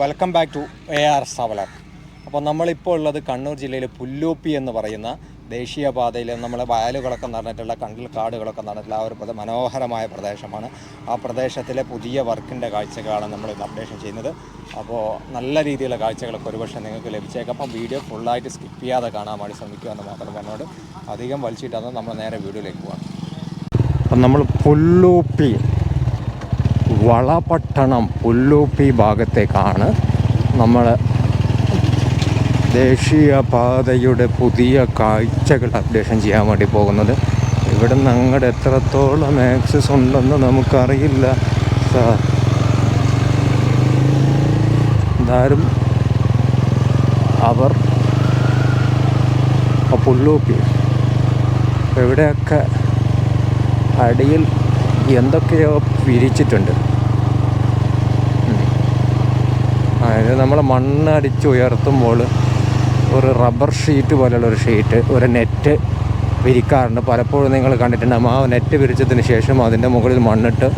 Welcome back to A R സവലർ അപ്പോൾ നമ്മളിപ്പോൾ ഉള്ളത് കണ്ണൂർ ജില്ലയിലെ പുല്ലൂപ്പി എന്ന് പറയുന്ന ദേശീയപാതയിൽ നമ്മളെ വയലുകളൊക്കെ നടന്നിട്ടുള്ള കണ്ടിൽ കാടുകളൊക്കെ നടന്നിട്ടുള്ള ആ ഒരു മനോഹരമായ പ്രദേശമാണ്. ആ പ്രദേശത്തിലെ പുതിയ വർക്കിന്റെ കാഴ്ചകളാണ് നമ്മൾ ഇന്ന് അപ്ഡേഷൻ ചെയ്യുന്നത്. അപ്പോൾ നല്ല രീതിയിലുള്ള കാഴ്ചകളൊക്കെ ഒരുപക്ഷെ നിങ്ങൾക്ക് ലഭിച്ചേക്കാം. അപ്പം വീഡിയോ ഫുള്ളായിട്ട് സ്കിപ്പ് ചെയ്യാതെ കാണാൻ വേണ്ടി ശ്രമിക്കുക എന്ന് മാത്രം പറഞ്ഞുകൊണ്ട് അധികം വലിച്ചിട്ടാണ് നമ്മൾ നേരെ വീഡിയോയിലേക്ക് പോകാം അപ്പം നമ്മൾ പുല്ലൂപ്പി വളപട്ടണം പുല്ലൂപ്പി ഭാഗത്തേക്കാണ് നമ്മൾ ദേശീയപാതയുടെ പുതിയ കാഴ്ചകൾ അപ്ഡേഷൻ ചെയ്യാൻ വേണ്ടി പോകുന്നത്. ഇവിടെ നിന്ന് അങ്ങോട്ട് എത്രത്തോളം ആക്സസ് ഉണ്ടെന്ന് നമുക്കറിയില്ല സാർ എന്തായാലും അവർ പുല്ലൂപ്പി എവിടെയൊക്കെ അടിയിൽ എന്തൊക്കെയോ വിരിച്ചിട്ടുണ്ട് അതായത് നമ്മൾ മണ്ണ് അടിച്ച് ഉയർത്തുമ്പോൾ ഒരു റബ്ബർ ഷീറ്റ് പോലെയുള്ള ഒരു ഷീറ്റ് ഒരു നെറ്റ് വിരിക്കാറുണ്ട്. പലപ്പോഴും നിങ്ങൾ കണ്ടിട്ടുണ്ടാകും ആ നെറ്റ് വിരിച്ചതിന് ശേഷം അതിന്റെ മുകളിൽ മണ്ണിട്ട്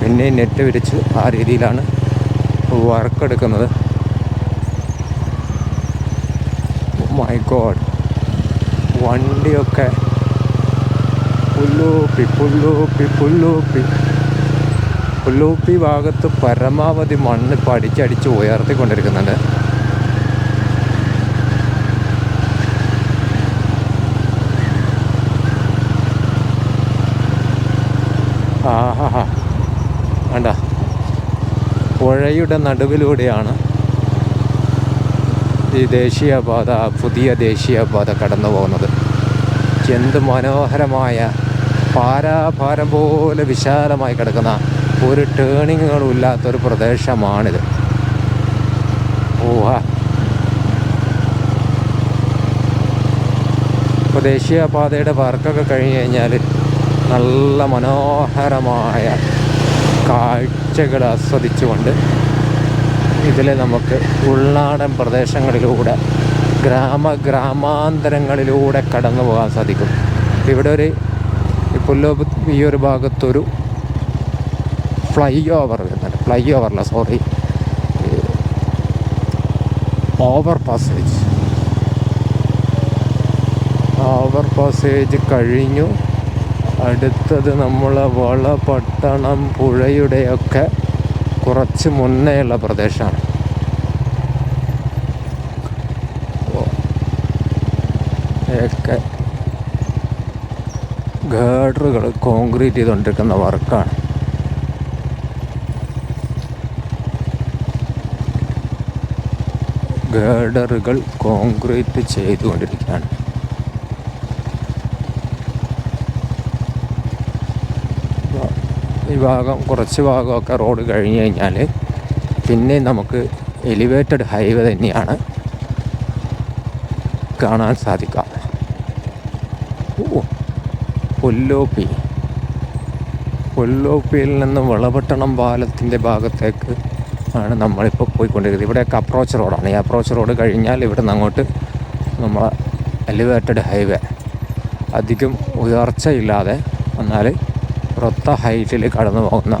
പിന്നെയും നെറ്റ് വിരിച്ച് ആ രീതിയിലാണ് വർക്ക് എടുക്കുന്നത് മൈ ഗോഡ് വണ്ടിയൊക്കെ പുല്ലൂപ്പി പുല്ലൂപ്പി പുല്ലൂപ്പി. പുല്ലൂപ്പി ഭാഗത്ത് പരമാവധി മണ്ണ് ഇപ്പം അടിച്ചടിച്ച് ഉയർത്തിക്കൊണ്ടിരിക്കുന്നുണ്ട് ആഹാ വേണ്ട പുഴയുടെ നടുവിലൂടെയാണ് ഈ ദേശീയപാത പുതിയ ദേശീയപാത കടന്നു പോകുന്നത്. എന്ത് മനോഹരമായ പാരാഭാരം പോലെ വിശാലമായി കിടക്കുന്ന ഒരു ടേണിങ്ങുകളും ഇല്ലാത്തൊരു പ്രദേശമാണിത്. ഓഹ ഇപ്പോൾ ദേശീയപാതയുടെ വർക്കൊക്കെ കഴിഞ്ഞ് കഴിഞ്ഞാൽ നല്ല മനോഹരമായ കാഴ്ചകൾ ആസ്വദിച്ചുകൊണ്ട് ഇതിൽ നമുക്ക് ഉൾനാടൻ പ്രദേശങ്ങളിലൂടെ ഗ്രാമ ഗ്രാമാന്തരങ്ങളിലൂടെ കടന്നു പോകാൻ സാധിക്കും. ഇവിടെ ഒരു ഈ പുല്ലോബ് ഈ ഒരു ഭാഗത്തൊരു ഫ്ലൈ ഓവർ വരുന്നുണ്ട് fly ഓവറല്ല sorry over passage over passage കഴിഞ്ഞു. അടുത്തത് നമ്മൾ വളപട്ടണം പുഴയുടെയൊക്കെ കുറച്ച് മുന്നേയുള്ള പ്രദേശമാണ്. ഒക്കെ ഗേഡറുകൾ കോൺക്രീറ്റ് ചെയ്തുകൊണ്ടിരിക്കുന്ന വർക്കാണ് ഗേഡറുകൾ കോൺക്രീറ്റ് ചെയ്തുകൊണ്ടിരിക്കുകയാണ്. ഈ ഭാഗം കുറച്ച് ഭാഗമൊക്കെ റോഡ് കഴിഞ്ഞ് കഴിഞ്ഞാൽ പിന്നെ നമുക്ക് എലിവേറ്റഡ് ഹൈവേ തന്നെയാണ് കാണാൻ സാധിക്കുക. ഓ പൊല്ലോപ്പി. പൊല്ലോപ്പിയിൽ നിന്ന് വളപട്ടണം പാലത്തിന്റെ ഭാഗത്തേക്ക്. ആണ് നമ്മളിപ്പോൾ പോയിക്കൊണ്ടിരിക്കുന്നത്. ഇവിടെയൊക്കെ അപ്രോച്ച് റോഡാണ് ഈ അപ്രോച്ച് റോഡ് കഴിഞ്ഞാൽ ഇവിടെ നിന്ന് അങ്ങോട്ട് നമ്മൾ എലിവേറ്റഡ് ഹൈവേ അധികം ഉയർച്ചയില്ലാതെ എന്നാൽ വൃത്ത ഹൈറ്റിൽ കടന്നു പോകുന്ന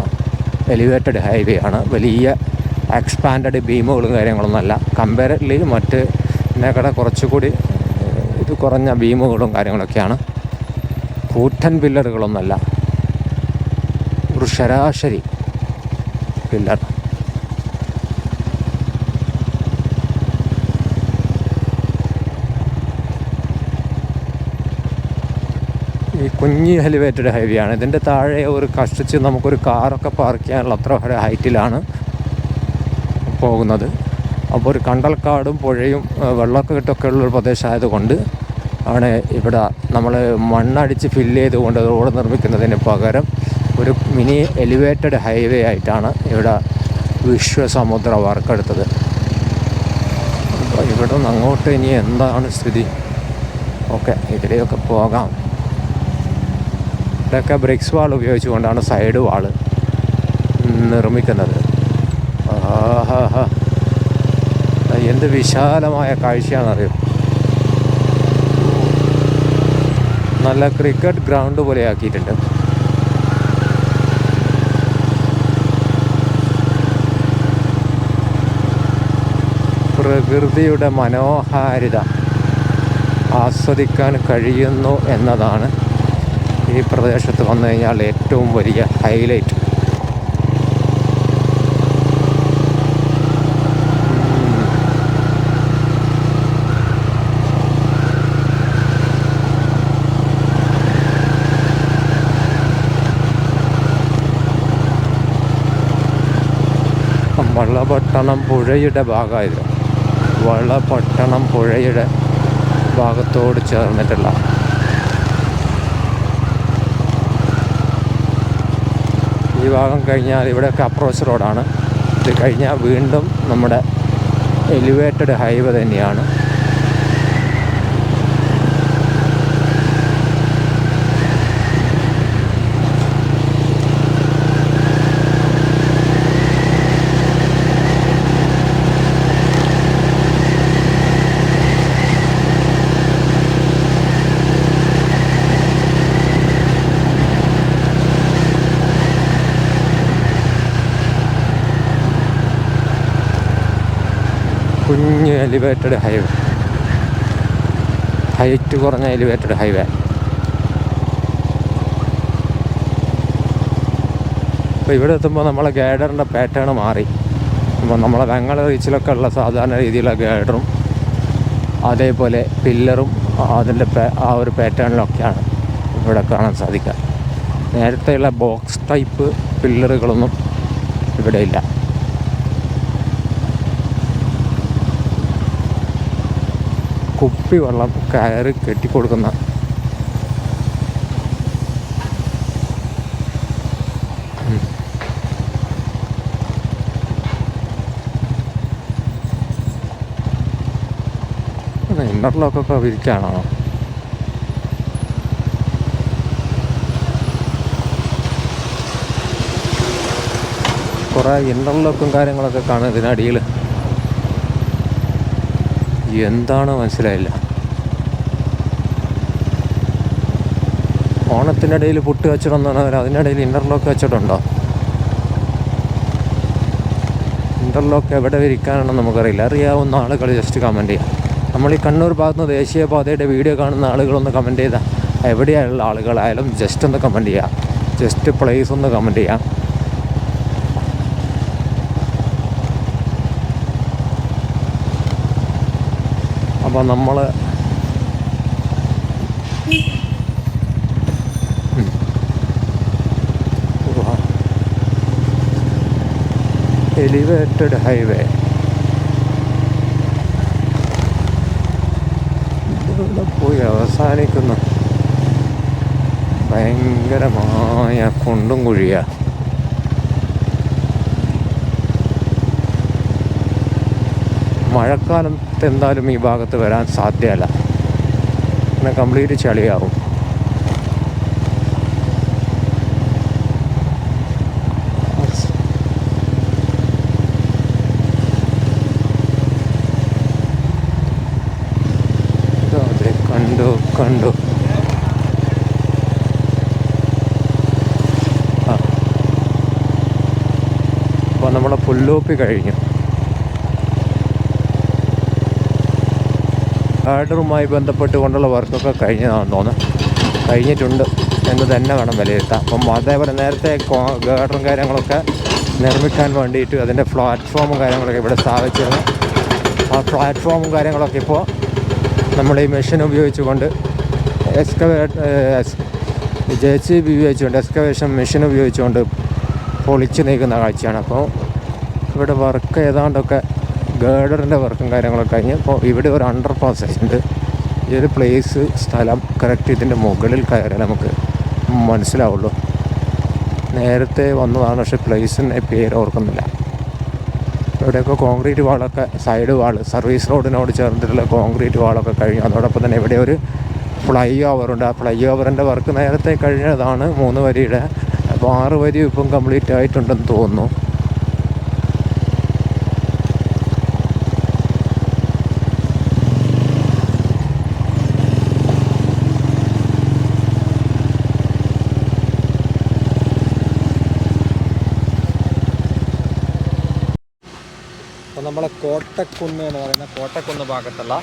എലിവേറ്റഡ് ഹൈവേ ആണ്. വലിയ എക്സ്പാൻഡഡ് ബീമുകളും കാര്യങ്ങളൊന്നുമല്ല കമ്പയർലി മറ്റ് ഇതിനേക്കടെ കുറച്ചുകൂടി ഇത് കുറഞ്ഞ ബീമുകളും കാര്യങ്ങളൊക്കെയാണ്. കൂറ്റൻ പില്ലറുകളൊന്നുമല്ല. ഒരു ശരാശരി പില്ലർ. ഈ കുഞ്ഞ് എലിവേറ്റഡ് ഹൈവേ ആണ്. ഇതിന്റെ താഴെ ഒരു കഷ്ടിച്ച് നമുക്കൊരു കാറൊക്കെ പാർക്ക് ചെയ്യാനുള്ള അത്ര ഒരു ഹൈറ്റിലാണ് പോകുന്നത്. അപ്പോൾ ഒരു കണ്ടൽക്കാടും പുഴയും വെള്ളമൊക്കെ കിട്ടൊക്കെ ഉള്ളൊരു പ്രദേശമായതുകൊണ്ട് ആണ് ഇവിടെ നമ്മൾ മണ്ണടിച്ച് ഫില്ല് ചെയ്തുകൊണ്ട് റോഡ് നിർമ്മിക്കുന്നതിന് പകരം ഒരു മിനി എലിവേറ്റഡ് ഹൈവേ ആയിട്ടാണ് ഇവിടെ വിശ്വസമുദ്ര വർക്കെടുത്തത് അപ്പോൾ ഇവിടെ നിന്ന് അങ്ങോട്ട് ഇനി എന്താണ് സ്ഥിതി? ഓക്കെ ഇതിലെയൊക്കെ പോകാം. ഇവിടെയൊക്കെ ബ്രിക്സ് വാൾ ഉപയോഗിച്ചുകൊണ്ടാണ് സൈഡ് വാൾ നിർമ്മിക്കുന്നത്. എന്ത് വിശാലമായ കാഴ്ചയാണെന്നറിയോ നല്ല ക്രിക്കറ്റ് ഗ്രൗണ്ട് പോലെ ആക്കിയിട്ടുണ്ട് പ്രകൃതിയുടെ മനോഹാരിത ആസ്വദിക്കാൻ കഴിയുന്നു എന്നതാണ് ഈ പ്രദേശത്ത് വന്നു കഴിഞ്ഞാൽ ഏറ്റവും വലിയ ഹൈലൈറ്റ് വളപട്ടണം പുഴയുടെ ഭാഗമായിരുന്നു. വളപട്ടണം പുഴയുടെ ഭാഗത്തോട് ചേർന്നിട്ടുള്ള ഈ ഭാഗം കഴിഞ്ഞാൽ ഇവിടെയൊക്കെ അപ്രോച്ച് റോഡാണ് ഇത് കഴിഞ്ഞാൽ വീണ്ടും നമ്മുടെ എലിവേറ്റഡ് ഹൈവേ തന്നെയാണ്. കുഞ്ഞ് എലിവേറ്റഡ് ഹൈവേ ഹൈറ്റ് കുറഞ്ഞ എലിവേറ്റഡ് ഹൈവേ അപ്പോൾ ഇവിടെ എത്തുമ്പോൾ നമ്മളെ ഗൈഡറിന്റെ പാറ്റേൺ മാറി. അപ്പോൾ നമ്മളെ വെങ്ങള റീച്ചിലൊക്കെ ഉള്ള സാധാരണ രീതിയിലുള്ള ഗൈഡറും അതേപോലെ പില്ലറും അതിന്റെ ആ ഒരു പാറ്റേണിലൊക്കെയാണ് ഇവിടെ കാണാൻ സാധിക്കുക. നേരത്തെയുള്ള ബോക്സ് ടൈപ്പ് പില്ലറുകളൊന്നും ഇവിടെ ഇല്ല. കുപ്പി വെള്ളം കയറി കെട്ടിക്കൊടുക്കുന്ന ഇന്നർലോക്കൊക്കെ വിരിക്കാണോ? കുറേ ഇന്നർലോക്കും കാര്യങ്ങളൊക്കെ കാണും ഇതിനടിയിൽ എന്താണ് മനസ്സിലായില്ല. ഓണത്തിനിടയിൽ പുട്ട് കച്ചവടം എന്ന് പറഞ്ഞാൽ അതിനിടയിൽ ഇന്റർലോക്ക് കച്ചവടം ഉണ്ടോ ഇന്റർലോക്ക് എവിടെ വിരിക്കാനാണെന്ന് നമുക്കറിയില്ല. അറിയാവുന്ന ആളുകൾ ജസ്റ്റ് കമന്റ് ചെയ്യാം. നമ്മൾ ഈ കണ്ണൂർ ഭാഗത്ത് നിന്ന് ദേശീയപാതയുടെ വീഡിയോ കാണുന്ന ആളുകളൊന്ന് കമന്റ് ചെയ്താൽ എവിടെയുള്ള ആളുകളായാലും ജസ്റ്റ് ഒന്ന് കമന്റ് ചെയ്യാം. ജസ്റ്റ് പ്ലേസ് ഒന്ന് കമന്റ് ചെയ്യാം. അപ്പോൾ നമ്മൾ എലിവേറ്റഡ് ഹൈവേ. ഇവിടെ പോയി അവസാനിക്കുന്നു? ഭയങ്കരമായ കുണ്ടും കുഴിയാ. മഴക്കാലത്ത് എന്തായാലും ഈ ഭാഗത്ത് വരാൻ സാധ്യമല്ല പിന്നെ കംപ്ലീറ്റ് ചളിയാവും. കണ്ടു അപ്പോൾ പുല്ലൂപ്പി കഴിഞ്ഞു. ഗാർഡറുമായി ബന്ധപ്പെട്ടുകൊണ്ടുള്ള വർക്കൊക്കെ കഴിഞ്ഞതാണെന്ന് തോന്നുന്നു. കഴിഞ്ഞിട്ടുണ്ട് എന്ന് തന്നെ വേണം വിലയിരുത്താം അപ്പം അതേപോലെ നേരത്തെ ഗാർഡറും കാര്യങ്ങളൊക്കെ നിർമ്മിക്കാൻ വേണ്ടിയിട്ട് അതിന്റെ പ്ലാറ്റ്ഫോമും കാര്യങ്ങളൊക്കെ ഇവിടെ സ്ഥാപിച്ചിരുന്നു. ആ പ്ലാറ്റ്ഫോമും കാര്യങ്ങളൊക്കെ ഇപ്പോൾ നമ്മൾ ഈ മെഷീൻ ഉപയോഗിച്ചുകൊണ്ട് എക്സ്കവേറ്റ് ജെ സി ബി ഉപയോഗിച്ചുകൊണ്ട് എക്സ്കവേഷൻ മെഷീൻ ഉപയോഗിച്ചുകൊണ്ട് പൊളിച്ച് നീക്കുന്ന കാഴ്ചയാണ്. അപ്പോൾ ഇവിടെ വർക്ക് ഏതാണ്ടൊക്കെ ഗേഡറിന്റെ വർക്കും കാര്യങ്ങളൊക്കെ കഴിഞ്ഞ് ഇപ്പോൾ ഇവിടെ ഒരു അണ്ടർ പാസേജ് ഉണ്ട് ഈ ഒരു പ്ലേസ് സ്ഥലം കറക്റ്റ് ഇതിന്റെ മുകളിൽ കയറി നമുക്ക് മനസ്സിലാവുള്ളൂ. നേരത്തെ വന്നതാണ് പക്ഷേ പ്ലേസിന്റെ പേര് ഓർക്കുന്നില്ല. ഇവിടെയൊക്കെ കോൺക്രീറ്റ് വാളൊക്കെ സൈഡ് വാൾ സർവീസ് റോഡിനോട് ചേർന്നിട്ടുള്ള കോൺക്രീറ്റ് വാളൊക്കെ കഴിഞ്ഞു. അതോടൊപ്പം തന്നെ ഇവിടെ ഒരു ഫ്ലൈ ഓവറുണ്ട് ആ ഫ്ലൈ ഓവറിന്റെ വർക്ക് നേരത്തെ കഴിഞ്ഞതാണ് മൂന്ന് വരിയുടെ. അപ്പോൾ ആറ് വരി ഇപ്പം കംപ്ലീറ്റ് ആയിട്ടുണ്ടെന്ന് തോന്നുന്നു അപ്പോൾ നമ്മൾ നമ്മളെ കോട്ടക്കുന്ന് എന്ന് പറയുന്ന കോട്ടക്കുന്ന് ഭാഗത്തുള്ള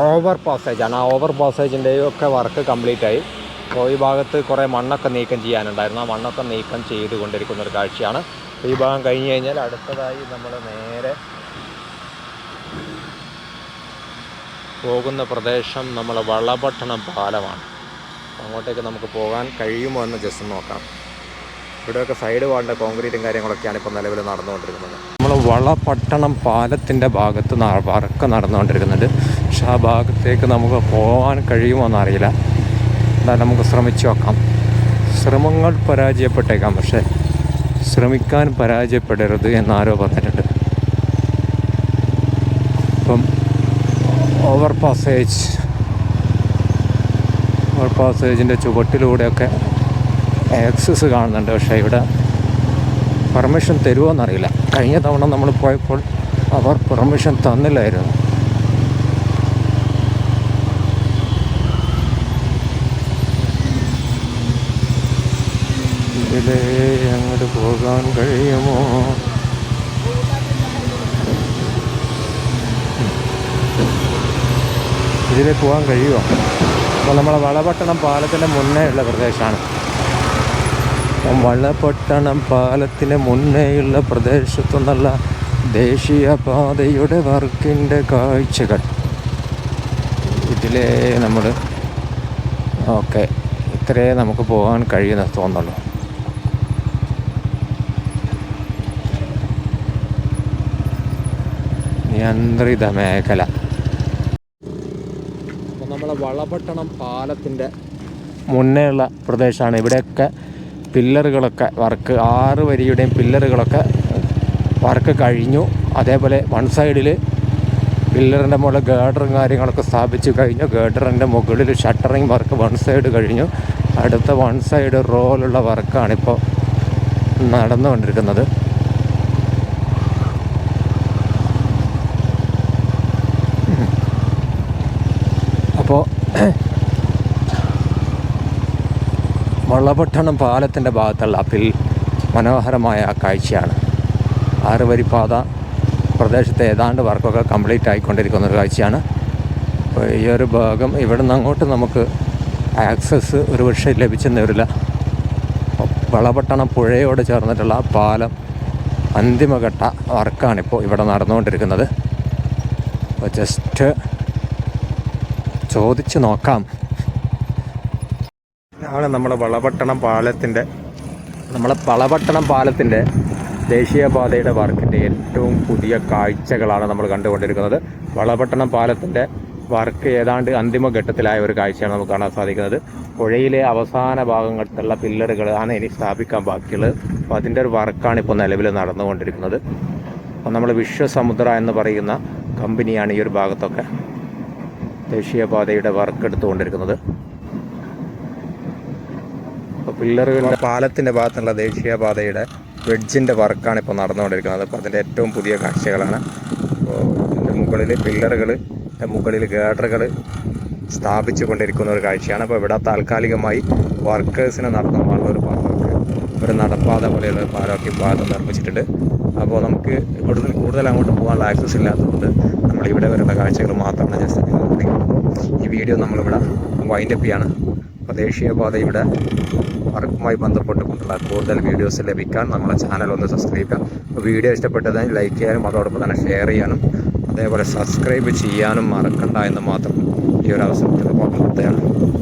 ഓവർ പാസേജ് ആണ്. ആ ഓവർ പാസേജിന്റെയും ഒക്കെ വർക്ക് കംപ്ലീറ്റ് ആയി. അപ്പോൾ ഈ ഭാഗത്ത് കുറേ മണ്ണൊക്കെ നീക്കം ചെയ്യാനുണ്ടായിരുന്നു. ആ മണ്ണൊക്കെ നീക്കം ചെയ്തുകൊണ്ടിരിക്കുന്ന ഒരു കാഴ്ചയാണ്. ഈ ഭാഗം കഴിഞ്ഞ് കഴിഞ്ഞാൽ അടുത്തതായി നമ്മൾ നേരെ പോകുന്ന പ്രദേശം നമ്മൾ വളപട്ടണം പാലമാണ്. അങ്ങോട്ടേക്ക് നമുക്ക് പോകാൻ കഴിയുമോ എന്ന് ജസ്റ്റ് നോക്കാം. ഇവിടെയൊക്കെ സൈഡ് വാണ്ട കോൺക്രീറ്റും കാര്യങ്ങളൊക്കെയാണ് ഇപ്പോൾ നിലവിൽ നടന്നുകൊണ്ടിരിക്കുന്നത്. നമ്മൾ വളപട്ടണം പാലത്തിന്റെ ഭാഗത്ത് വർക്ക് നടന്നുകൊണ്ടിരിക്കുന്നുണ്ട്. പക്ഷെ ആ ഭാഗത്തേക്ക് നമുക്ക് പോകാൻ കഴിയുമോ എന്നറിയില്ല എന്തായാലും നമുക്ക് ശ്രമിച്ചു നോക്കാം. ശ്രമങ്ങൾ പരാജയപ്പെട്ടേക്കാം. പക്ഷേ ശ്രമിക്കാൻ പരാജയപ്പെടരുത് എന്നാരോ പറഞ്ഞിട്ടുണ്ട്. ഇപ്പം ഓവർ പാസേജ് ഓവർ പാസേജിന്റെ ചുവട്ടിലൂടെയൊക്കെ ആക്സസ് കാണുന്നുണ്ട്. പക്ഷേ ഇവിടെ പെർമിഷൻ തരുമോ എന്നറിയില്ല കഴിഞ്ഞ തവണ നമ്മൾ പോയപ്പോൾ അവർ പെർമിഷൻ തന്നില്ലായിരുന്നു. ഇതിലേ അങ്ങോട്ട് പോകാൻ കഴിയുമോ? ഇതിലേ പോകാൻ കഴിയുമോ? അപ്പോൾ നമ്മളെ വളപട്ടണം പാലത്തിന്റെ മുന്നേ ഉള്ള പ്രദേശമാണ്. വളപട്ടണം പാലത്തിന് മുന്നേയുള്ള പ്രദേശത്തു നിന്നുള്ള ദേശീയപാതയുടെ വർക്കിന്റെ കാഴ്ചകൾ. ഇതിലേ നമ്മൾ ഓക്കെ ഇത്രേ നമുക്ക് പോകാൻ കഴിയുന്ന തോന്നുള്ളൂ നിയന്ത്രിത മേഖല. അപ്പോൾ നമ്മളെ വളപട്ടണം പാലത്തിന്റെ മുന്നേയുള്ള പ്രദേശമാണ്. ഇവിടെയൊക്കെ പില്ലറുകളൊക്കെ വർക്ക് ആറ് വരിയുടെയും പില്ലറുകളൊക്കെ വർക്ക് കഴിഞ്ഞു. അതേപോലെ വൺ സൈഡിൽ പില്ലറിന്റെ മുകളിൽ ഗേഡറും കാര്യങ്ങളൊക്കെ സ്ഥാപിച്ചു കഴിഞ്ഞു. ഗേഡറിന്റെ മുകളിൽ ഷട്ടറിങ് വർക്ക് വൺ സൈഡ് കഴിഞ്ഞു. അടുത്ത വൺ സൈഡ് റോലുള്ള വർക്കാണിപ്പോൾ നടന്നുകൊണ്ടിരിക്കുന്നത്. അപ്പോൾ വള്ളപട്ടണം പാലത്തിന്റെ ഭാഗത്തുള്ള അപ്പിൽ മനോഹരമായ കാഴ്ചയാണ്. ആറ് വരി പാത പ്രദേശത്തെ ഏതാണ്ട് വർക്കൊക്കെ കംപ്ലീറ്റ് ആയിക്കൊണ്ടിരിക്കുന്ന ഒരു കാഴ്ചയാണ്. ഈ ഒരു ഭാഗം ഇവിടെ നിന്ന് അങ്ങോട്ട് നമുക്ക് ആക്സസ് ഒരു പക്ഷേ ലഭിച്ചെന്ന് വരില്ല. വളപട്ടണം പുഴയോട് ചേർന്നിട്ടുള്ള പാലം അന്തിമഘട്ട വർക്കാണിപ്പോൾ ഇവിടെ നടന്നുകൊണ്ടിരിക്കുന്നത്. അപ്പോൾ ജസ്റ്റ് ചോദിച്ച് നോക്കാം. ആണ് നമ്മുടെ വളപട്ടണം പാലത്തിന്റെ നമ്മളെ വളപട്ടണം പാലത്തിന്റെ ദേശീയപാതയുടെ വർക്കിന്റെ ഏറ്റവും പുതിയ കാഴ്ചകളാണ് നമ്മൾ കണ്ടുകൊണ്ടിരിക്കുന്നത്. വളപട്ടണം പാലത്തിന്റെ വർക്ക് ഏതാണ്ട് അന്തിമഘട്ടത്തിലായ ഒരു കാഴ്ചയാണ് നമുക്ക് കാണാൻ സാധിക്കുന്നത്. പുഴയിലെ അവസാന ഭാഗങ്ങളിലുള്ള പില്ലറുകൾ ആണ് ഇനി സ്ഥാപിക്കാൻ ബാക്കിയുള്ളത്. അപ്പോൾ അതിന്റെ ഒരു വർക്കാണ് ഇപ്പോൾ നിലവിൽ നടന്നുകൊണ്ടിരിക്കുന്നത്. അപ്പോൾ നമ്മൾ വിശ്വസമുദ്ര എന്ന് പറയുന്ന കമ്പനിയാണ് ഈ ഒരു ഭാഗത്തൊക്കെ ദേശീയപാതയുടെ വർക്ക് എടുത്തുകൊണ്ടിരിക്കുന്നത്. പില്ലറുകളുടെ പാലത്തിന്റെ ഭാഗത്തുള്ള ദേശീയപാതയുടെ ബ്രിഡ്ജിന്റെ വർക്കാണ് ഇപ്പോൾ നടന്നുകൊണ്ടിരിക്കുന്നത്. അപ്പോൾ അതിന്റെ ഏറ്റവും പുതിയ കാഴ്ചകളാണ്. അപ്പോൾ ഇതിന്റെ മുകളിൽ പില്ലറുകൾ മുകളിൽ ഗേഡറുകൾ സ്ഥാപിച്ചു കൊണ്ടിരിക്കുന്ന ഒരു കാഴ്ചയാണ്. അപ്പോൾ ഇവിടെ താൽക്കാലികമായി വർക്കേഴ്സിന് നടന്നു ഒരു പാലമൊക്കെ ഒരു നടപ്പാത പോലെയുള്ള ഒരു പാലമൊക്കെ പാലം നിർമ്മിച്ചിട്ടുണ്ട്. അപ്പോൾ നമുക്ക് കൂടുതൽ കൂടുതൽ അങ്ങോട്ട് പോകാനുള്ള ആക്സസ് ഇല്ലാത്തതുകൊണ്ട് നമ്മൾ ഇവിടെ വരുന്ന കാഴ്ചകൾ മാത്രമാണ് ജസ്റ്റ് നിങ്ങൾക്ക് ഈ വീഡിയോ നമ്മളിവിടെ വൈൻഡപ്പ് ചെയ്യാണ്. അപ്പോൾ ദേശീയപാതയുടെ വർക്കുമായി ബന്ധപ്പെട്ടുകൊണ്ടുള്ള കൂടുതൽ വീഡിയോസ് ലഭിക്കാൻ നമ്മളെ ചാനൽ ഒന്ന് സബ്സ്ക്രൈബ് ചെയ്യുക. വീഡിയോ ഇഷ്ടപ്പെട്ടതിന് ലൈക്ക് ചെയ്യാനും അതോടൊപ്പം തന്നെ ഷെയർ ചെയ്യാനും അതേപോലെ സബ്സ്ക്രൈബ് ചെയ്യാനും മറക്കണ്ട എന്ന് മാത്രം ഈ ഒരു അവസരത്തിൽ ഓർമ്മപ്പെടുത്തുകയാണ്.